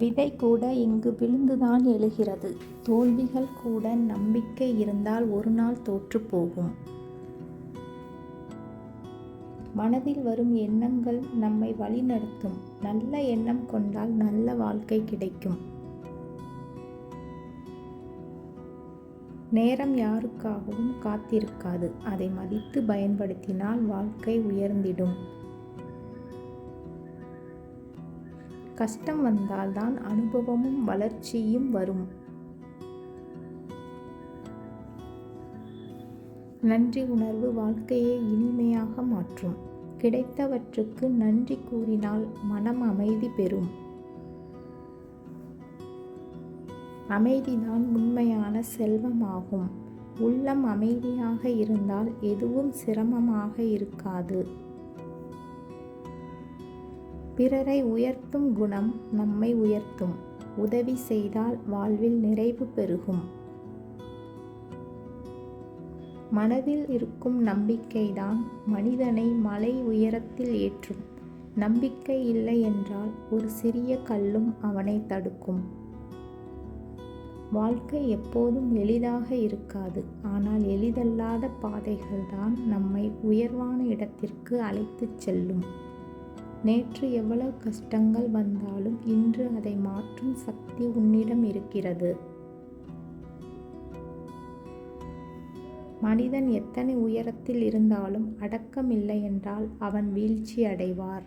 விதை கூட இங்கு விழுந்துதான் எழுகிறது. தோல்விகள் கூட நம்பிக்கை இருந்தால் ஒருநாள் தோற்று போகும். மனதில் வரும் எண்ணங்கள் நம்மை வழிநடத்தும். நல்ல எண்ணம் கொண்டால் நல்ல வாழ்க்கை கிடைக்கும். நேரம் யாருக்காகவும் காத்திருக்காது. அதை மதித்து பயன்படுத்தினால் வாழ்க்கை உயர்ந்திடும். கஷ்டம் வந்தால் தான் அனுபவமும் வளர்ச்சியும் வரும். நன்றி உணர்வு வாழ்க்கையை இனிமையாக மாற்றும். கிடைத்தவற்றுக்கு நன்றி கூறினால் மனம் அமைதி பெறும். அமைதிதான் உண்மையான செல்வமாகும். உள்ளம் அமைதியாக இருந்தால் எதுவும் சிரமமாக இருக்காது. பிறரை உயர்த்தும் குணம் நம்மை உயர்த்தும். உதவி செய்தால் வாழ்வில் நிறைவு பெருகும். மனதில் இருக்கும் நம்பிக்கைதான் மனிதனை மலை உயரத்தில் ஏற்றும். நம்பிக்கை இல்லை என்றால் ஒரு சிறிய கல்லும் அவனை தடுக்கும். வாழ்க்கை எப்போதும் எளிதாக இருக்காது. ஆனால் எளிதல்லாத பாதைகள்தான் நம்மை உயர்வான இடத்திற்கு அழைத்துச் செல்லும். நேற்று எவ்வளவு கஷ்டங்கள் வந்தாலும் இன்று அதை மாற்றும் சக்தி உன்னிடம் இருக்கிறது. மனிதன் எத்தனை உயரத்தில் இருந்தாலும் அடக்கம் இல்லையென்றால் அவன் வீழ்ச்சி அடைவார்.